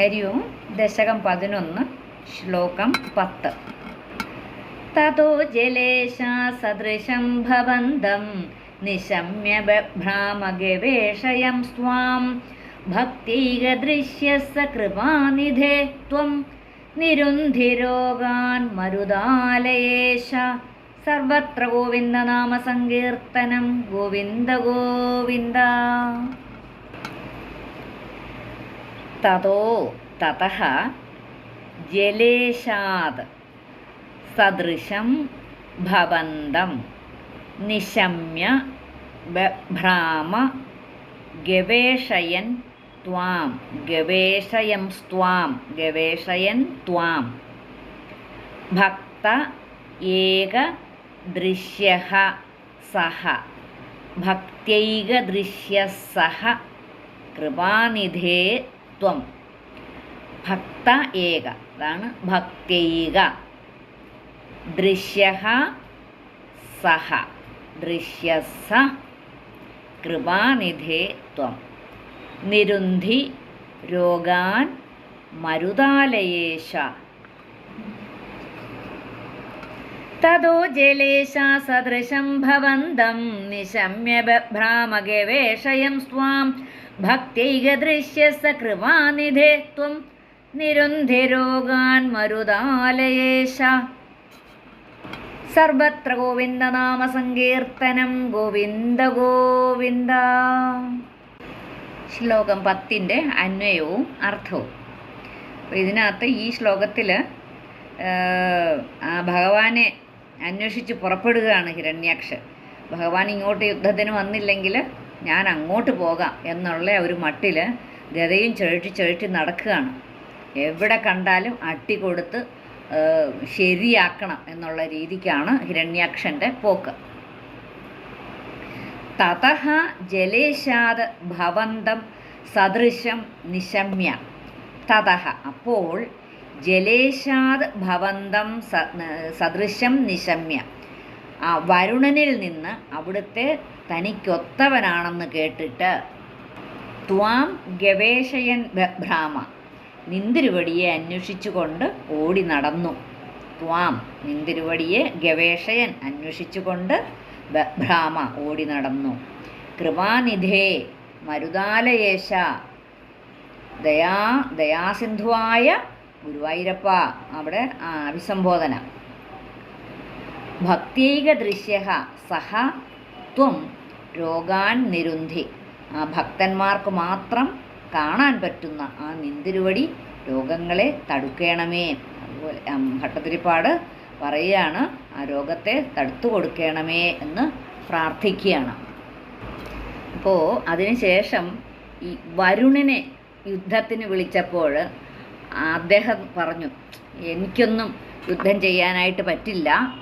ഹരി ഓം ദശകം പതിനൊന്ന് ശ്ലോകം പത്ത്. തതോ ജലേശ സദൃശം ഭവന്തം നിശമ്യ ഭ്രാമഗവേഷയം സ്വാം. ഭക്തീകദൃശ്യ കൃപാനിധേ ത്വം നിരുന്ധിരോഗാൻ മരുതാലയേശ സർവത്ര ഗോവിന്ദനാമസങ്കീർത്തനം ഗോവിന്ദ ഗോവിന്ദ. തതോ തതഃ ജലേശാത് സദൃശം ഭവന്തം നിശമ്യ ഭ്രാമ ഗവേഷയൻ ത്വാം ഗവേഷയം സ്ത്വാം ഗവേഷയൻ ത്വാം ഭക്ത ഏക ദൃശ്യ സഹ ഭക്തൈകദൃശ്യ സഹ കൃപാനിധേ ത്വം ഭക്ത ഏക. അതാണ് ഭക്തൈക. ദൃശ്യ സഹ. ദൃശ്യസ കൃപാനിധേ ത്വം. നിരുന്ധി രോഗാൻ മരുതാലയേശ. തതോ ജലേശാ സദൃശം ഭവന്തം നിശമ്യ ഭ്രാമഗവേഷയം സ്വാം. ഭക്തൈകദൃശ്യ കൃപാനിധേ ത്വം. നിരുന്ധിരോഗാൻ മരുദാലയേശ. സർവത്ര ഗോവിന്ദനാമ സങ്കീർത്തനം. ഗോവിന്ദ ഗോവിന്ദ. ശ്ലോകം പത്തിന്റെ അന്വയവും അർത്ഥവും. ഇതിനകത്ത് ഈ ശ്ലോകത്തിൽ ആ ഭഗവാനെ അന്വേഷിച്ച് പുറപ്പെടുകയാണ് ഹിരണ്യാക്ഷൻ. ഭഗവാൻ ഇങ്ങോട്ട് യുദ്ധത്തിന് വന്നില്ലെങ്കിൽ ഞാൻ അങ്ങോട്ട് പോകാം എന്നുള്ള ഒരു മട്ടിൽ ഗതയും ചുഴറ്റി ചുഴറ്റി നടക്കുകയാണ്. എവിടെ കണ്ടാലും അട്ടി കൊടുത്ത് ശരിയാക്കണം എന്നുള്ള രീതിക്കാണ് ഹിരണ്യാക്ഷന്റെ പോക്ക്. തതഹ ജലേശാത് ഭവന്തം സദൃശം നിശമ്യ. തതഹ അപ്പോൾ ജലേശാത് ഭവന്തം സദൃശം നിശമ്യ. ആ വരുണനിൽ നിന്ന് അവിടുത്തെ തനിക്കൊത്തവനാണെന്ന് കേട്ടിട്ട് ത്വാം ഗവേഷയൻ ഭ്രാമ നിന്തിരുവടിയെ അന്വേഷിച്ചുകൊണ്ട് ഓടി നടന്നു. ത്വാം നിന്തിരുവടിയെ ഗവേഷയൻ അന്വേഷിച്ചുകൊണ്ട് ഭ്രാമ ഓടി നടന്നു. കൃപാനിധേ മരുതാലയേശ ദയാ ദയാസിന്ധുവായ ഗുരുവായൂരപ്പ അവിടെ അഭിസംബോധന. ഭക്തൈക ദൃശ്യ സഹ ത്വം രോഗാൻ നിരുന്ധി. ആ ഭക്തന്മാർക്ക് മാത്രം കാണാൻ പറ്റുന്ന ആ നിന്തിരുവടി രോഗങ്ങളെ തടുക്കണമേ. അതുപോലെ ഭട്ടതിരിപ്പാട് പറയുകയാണ് ആ രോഗത്തെ തടുത്തു കൊടുക്കണമേ എന്ന് പ്രാർത്ഥിക്കുകയാണ്. അപ്പോൾ അതിനുശേഷം ഈ വരുണിനെ യുദ്ധത്തിന് വിളിച്ചപ്പോൾ അദ്ദേഹം പറഞ്ഞു എനിക്കൊന്നും യുദ്ധം ചെയ്യാനായിട്ട് പറ്റില്ല.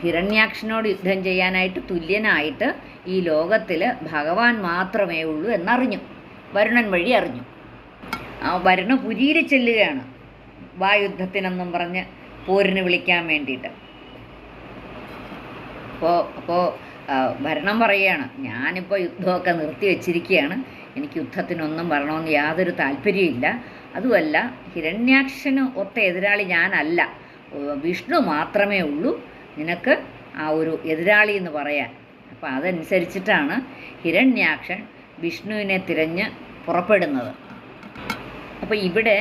ഹിരണ്യാക്ഷനോട് യുദ്ധം ചെയ്യാനായിട്ട് തുല്യനായിട്ട് ഈ ലോകത്തിൽ ഭഗവാൻ മാത്രമേ ഉള്ളൂ എന്നറിഞ്ഞു. വരുണൻ വഴി അറിഞ്ഞു. ആ വരുണ പുരിയിൽ ചെല്ലുകയാണ്. വാ യുദ്ധത്തിനെന്നും പറഞ്ഞ് പോരിന് വിളിക്കാൻ വേണ്ടിയിട്ട്. അപ്പോൾ അപ്പോൾ ഭരണം പറയുകയാണ് ഞാനിപ്പോൾ യുദ്ധമൊക്കെ നിർത്തി വെച്ചിരിക്കുകയാണ് എനിക്ക് യുദ്ധത്തിനൊന്നും വരണമെന്ന് യാതൊരു താല്പര്യമില്ല അതുമല്ല ഹിരണ്യാക്ഷന് ഒത്ത എതിരാളി ഞാനല്ല. വിഷ്ണു മാത്രമേ ഉള്ളൂ. നിനക്ക് ആ ഒരു എതിരാളി എന്ന് പറയാൻ. അപ്പം അതനുസരിച്ചിട്ടാണ് ഹിരണ്യാക്ഷൻ വിഷ്ണുവിനെ തിരഞ്ഞ് പുറപ്പെടുന്നത്. അപ്പോൾ ഇവിടെ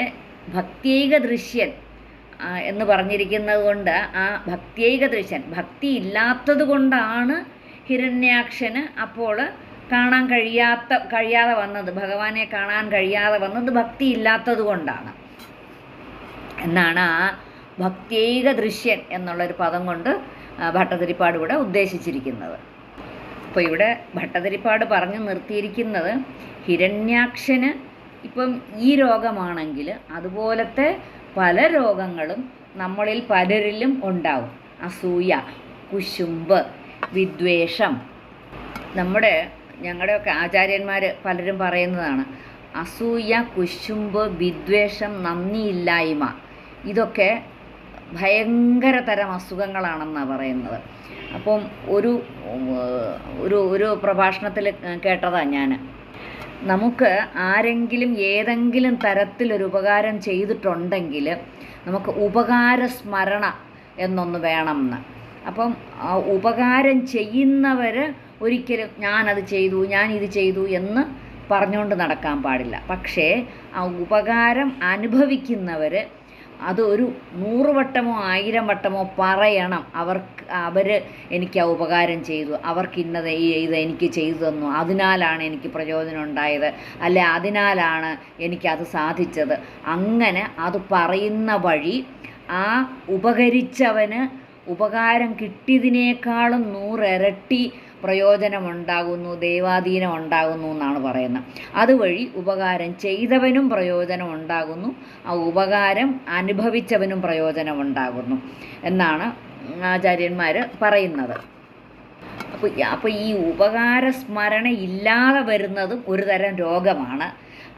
ഭക്തിക ദൃശ്യൻ എന്ന് പറഞ്ഞിരിക്കുന്നത് കൊണ്ട് ആ ഭക്തിക ദൃശ്യൻ ഭക്തി ഇല്ലാത്തത് കൊണ്ടാണ് ഹിരണ്യാക്ഷന് അപ്പോൾ കാണാൻ കഴിയാത്ത കഴിയാതെ വന്നത് ഭഗവാനെ കാണാൻ കഴിയാതെ വന്നത് ഭക്തി ഇല്ലാത്തത് കൊണ്ടാണ്. എന്നാണ് ആ ഭക്തിക ദൃശ്യൻ എന്നുള്ളൊരു പദം കൊണ്ട് ഭട്ടതിരിപ്പാട് ഇവിടെ ഉദ്ദേശിച്ചിരിക്കുന്നത്. അപ്പോൾ ഇവിടെ ഭട്ടതിരിപ്പാട് പറഞ്ഞു നിർത്തിയിരിക്കുന്നത് ഹിരണ്യാക്ഷന് ഇപ്പം ഈ രോഗമാണെങ്കിൽ അതുപോലത്തെ പല രോഗങ്ങളും നമ്മളിൽ പലരിലും ഉണ്ടാവും. അസൂയ കുശുമ്പ് വിദ്വേഷം. നമ്മുടെ ഞങ്ങളുടെയൊക്കെ ആചാര്യന്മാർ പലരും പറയുന്നതാണ് അസൂയ കുശുമ്പ് വിദ്വേഷം നന്ദിയില്ലായ്മ. ഇതൊക്കെ ഭയങ്കര തരം അസുഖങ്ങളാണെന്നാണ് പറയുന്നത്. അപ്പം ഒരു ഒരു ഒരു പ്രഭാഷണത്തിൽ കേട്ടതാണ് ഞാൻ നമുക്ക് ആരെങ്കിലും ഏതെങ്കിലും തരത്തിലൊരു ഉപകാരം ചെയ്തിട്ടുണ്ടെങ്കിൽ നമുക്ക് ഉപകാര സ്മരണ എന്നൊന്ന് വേണമെന്ന് അപ്പം ഉപകാരം ചെയ്യുന്നവർ ഒരിക്കലും ഞാനത് ചെയ്തു ഞാൻ ഇത് ചെയ്തു എന്ന് പറഞ്ഞുകൊണ്ട് നടക്കാൻ പാടില്ല. പക്ഷേ ആ ഉപകാരം അനുഭവിക്കുന്നവർ അത് ഒരു നൂറ് വട്ടമോ ആയിരം വട്ടമോ പറയണം. അവർക്ക് അവർ എനിക്ക് ആ ഉപകാരം ചെയ്തു അവർക്ക് ഇന്നത് ഇത് എനിക്ക് ചെയ്തു തന്നു അതിനാലാണ് എനിക്ക് പ്രയോജനം ഉണ്ടായത് അല്ലെ അതിനാലാണ് എനിക്കത് സാധിച്ചത്. അങ്ങനെ അത് പറയുന്ന വഴി ആ ഉപകരിച്ചവന് ഉപകാരം കിട്ടിയതിനേക്കാളും നൂറിരട്ടി പ്രയോജനമുണ്ടാകുന്നു ദൈവാധീനം ഉണ്ടാകുന്നു എന്നാണ് പറയുന്നത്. അതുവഴി ഉപകാരം ചെയ്തവനും പ്രയോജനം ഉണ്ടാകുന്നു ആ ഉപകാരം അനുഭവിച്ചവനും പ്രയോജനം ഉണ്ടാകുന്നു എന്നാണ് ആചാര്യന്മാർ പറയുന്നത്. അപ്പോൾ അപ്പോൾ ഈ ഉപകാര സ്മരണ ഇല്ലാതെ വരുന്നതും ഒരു തരം രോഗമാണ്.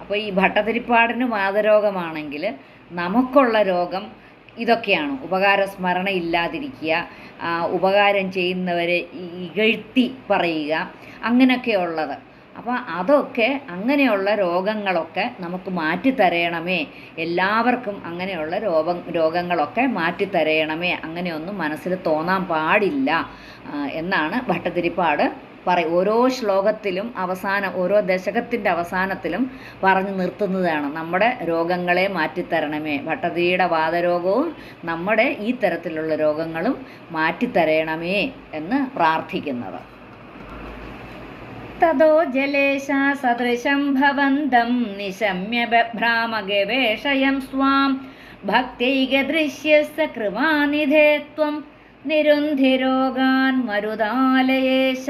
അപ്പോൾ ഈ ഭട്ടതിരിപ്പാടിന് വാതരോഗമാണെങ്കിൽ നമുക്കുള്ള രോഗം ഇതൊക്കെയാണ്. ഉപകാര സ്മരണ ഇല്ലാതിരിക്കുക ഉപകാരം ചെയ്യുന്നവരെ ഇകഴ്ത്തി പറയുക അങ്ങനെയൊക്കെയുള്ളത്. അപ്പോൾ അതൊക്കെ അങ്ങനെയുള്ള രോഗങ്ങളൊക്കെ നമുക്ക് മാറ്റിത്തരയണമേ. എല്ലാവർക്കും അങ്ങനെയുള്ള രോഗം രോഗങ്ങളൊക്കെ മാറ്റിത്തരയണമേ. അങ്ങനെയൊന്നും മനസ്സിൽ തോന്നാൻ പാടില്ല എന്നാണ് ഭട്ടതിരിപ്പാട് പറയും. ഓരോ ശ്ലോകത്തിലും അവസാനം ഓരോ ദശകത്തിന്റെ അവസാനത്തിലും പറഞ്ഞു നിർത്തുന്നതാണ്. നമ്മുടെ രോഗങ്ങളെ മാറ്റിത്തരണമേ. ഭട്ടതിയുടെ വാദരോഗവും നമ്മുടെ ഈ തരത്തിലുള്ള രോഗങ്ങളും മാറ്റിത്തരയണമേ എന്ന് പ്രാർത്ഥിക്കുന്നത്. തതോ ജലേശാ സദൃശം ഭവന്തം നിശമ്യ ബഭ്രാമഗവേഷയം സ്വാം. ഭക്തൈകദൃശ്യസ്യ കൃപാനിധേ ത്വം. നിരുന്ധിരോഗാൻ മരുതാലയേശ.